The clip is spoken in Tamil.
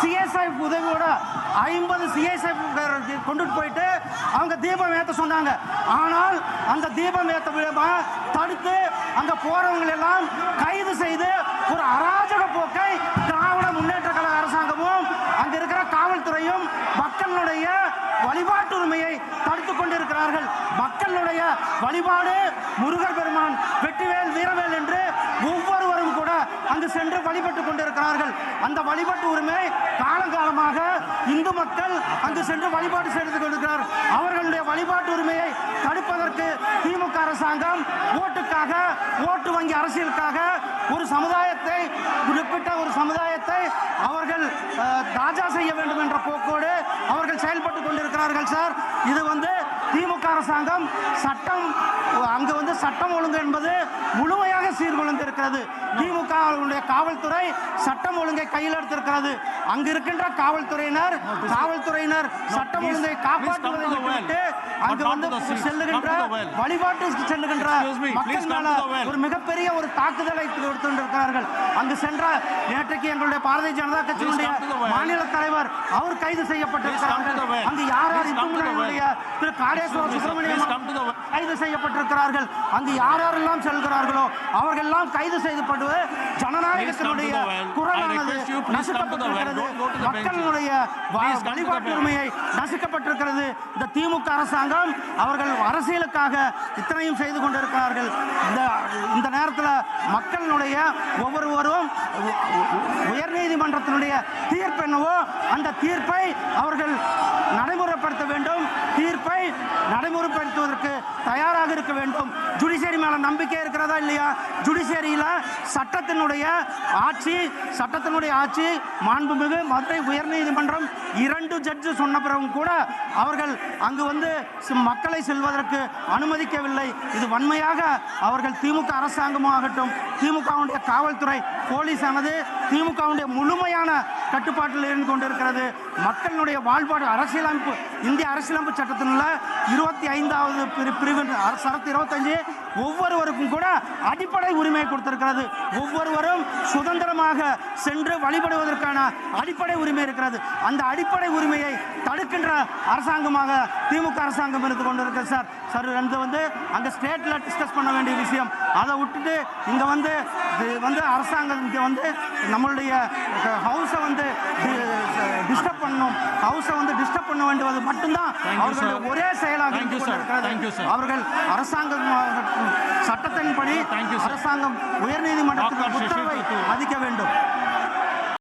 சிஎஸ்ஐ உதவியோட ஐம்பது சிஎஸ்ஐ கொண்டுட்டு போயிட்டு அவங்க தீபம் ஏற்ற சொன்னாங்க. ஆனால் அந்த தீபம் ஏற்ற விதமாக தடுத்து அங்க போறவங்களை எல்லாம் கைது செய்து ஒரு அராஜக போக்கை திராவிட முன்னேற்ற கழக அரசாங்கமும் அங்க இருக்கிற காவல்துறையும் மக்களுடைய வழிபாட்டு உரிமையை தடுத்துக் கொண்டிருக்கிறார்கள். மக்களுடைய வழிபாடு முருகர் பெருமான் வெற்றிவேல் வீரவேல் வழிபட்டு கொண்டிருக்கிறார்கள். அந்த வழிபட்டு உரிமை காலங்காலமாக இந்து மக்கள் அங்கு சென்று வழிபாடு செய்து கொண்டிருக்கிறார். அவர்களுடைய வழிபாட்டு உரிமையை தடுப்பதற்கு திமுக அரசாங்கம் ஓட்டுக்காக ஓட்டு வங்கி அரசியலுக்காக ஒரு சமுதாயத்தை குறிப்பிட்ட ஒரு சமுதாயத்தை அவர்கள் தாஜா செய்ய வேண்டும் என்ற போக்கோடு அவர்கள் செயல்பட்டு கொண்டிருக்கிறார்கள் சார். இது வந்து திமுக அரசாங்கம் சட்டம் சட்டம் ஒழுங்கு என்பது முழுமையாக சீர்குலைந்திருக்கிறது. திமுக காவல்துறை சட்டம் ஒழுங்கை கையில் எடுத்திருக்கிறது. அங்கு இருக்கின்ற காவல்துறையினர் காவல்துறையினர் சட்டம் ஒழுங்கை காப்பாற்றுவதை come அங்கு வந்து. செல்லுகின்ற மக்கள் மேல. ஒரு மிகப்பெரிய ஒரு தாக்குதலை கொடுத்திருக்கிறார்கள் அங்கு சென்ற நேற்றைக்கு எங்களுடைய பாரதிய ஜனதா கட்சியினுடைய. மாநில தலைவர் அவர் கைது செய்யப்பட்டிருக்கிறார்கள். அங்கு யார் யார் இந்துக்களுடைய திரு காடேஸ்வர. சுப்பிரமணியம். கைது செய்யப்பட்டிருக்கிறார்கள் அங்கு யார் யாரெல்லாம் செல்கிறார்களோ அவர்கள் எல்லாம் கைது செய்யப்படுவது ஜனநாயகத்தினுடைய குரலானது. நசுக்கப்பட்டிருக்கிறது. மக்களுடைய வழிபாட்டு. உரிமையை நசுக்கப்பட்டிருக்கிறது இந்த திமுக அரசாங்கம் அவர்கள் அரசியலுக்காக இத்தனையும் செய்து கொண்டிருக்கிறார்கள். இந்த இந்த நேரத்தில் மக்களுடைய ஒவ்வொருவரும் உயர்நீதிமன்றத்தினுடைய தீர்ப்பு என்னவோ அந்த தீர்ப்பை அவர்கள் நடைமுறைப்படுத்த வேண்டும். தீர்ப்பை நடைமுறைப்படுத்துவதற்கு இருக்க வேண்டும். ஜுடிஷியரி மேல நம்பிக்கை இருக்கிறதா இல்லையா? ஜுடிஷியரியில சட்டத்தினுடைய ஆட்சி சட்டத்தினுடைய ஆட்சி மாண்புமிகு மதுரை உயர்நீதிமன்றம் இரண்டு ஜட்ஜு சொன்ன பிறகும் கூட அவர்கள் அங்கு வந்து மக்களை செல்வதற்கு அனுமதிக்கவில்லை. இது வன்மையாக அவர்கள் திமுக அரசாங்கமாகட்டும் திமுகவுடைய காவல்துறை போலீஸானது திமுகவுடைய முழுமையான கட்டுப்பாட்டில் இருந்து கொண்டிருக்கிறது. மக்களுடைய வாழ்பாடு அரசியலமைப்பு இந்திய அரசியலமைப்பு சட்டத்தினுள்ள இருபத்தி ஐந்தாவது பிரி- பிரிவு சரத்து இருபத்தஞ்சு ஒவ்வொருவருக்கும் கூட அடிப்படை உரிமை கொடுத்திருக்கிறது. ஒவ்வொருவரும் சுதந்திரமாக சென்று வழிபடுவதற்கான அடிப்படை உரிமை இருக்கிறது. அந்த அடிப்படை உரிமையை தடுக்கின்ற அரசாங்கமாக திமுக அரசாங்கம் இருந்து கொண்டிருக்கிறது சார் சார் வந்து வந்து அங்கே ஸ்டேட்டில் டிஸ்கஸ் பண்ண வேண்டிய விஷயம் அதை விட்டுட்டு இங்கே வந்து வந்து அரசாங்கம் இங்கே வந்து நம்மளுடைய ஹவுஸை வந்து டிஸ்டர்ப் பண்ணணும் ஹவுஸை வந்து டிஸ்டர்ப் பண்ண வேண்டியது மட்டும்தான் அவர்களுடைய. ஒரே செயலாக. அவர்கள் அரசாங்கம் சட்டத்தின்படி. அரசாங்கம் உயர்நீதிமன்றத்தின் Dr. உத்தரவை. மதிக்க வேண்டும்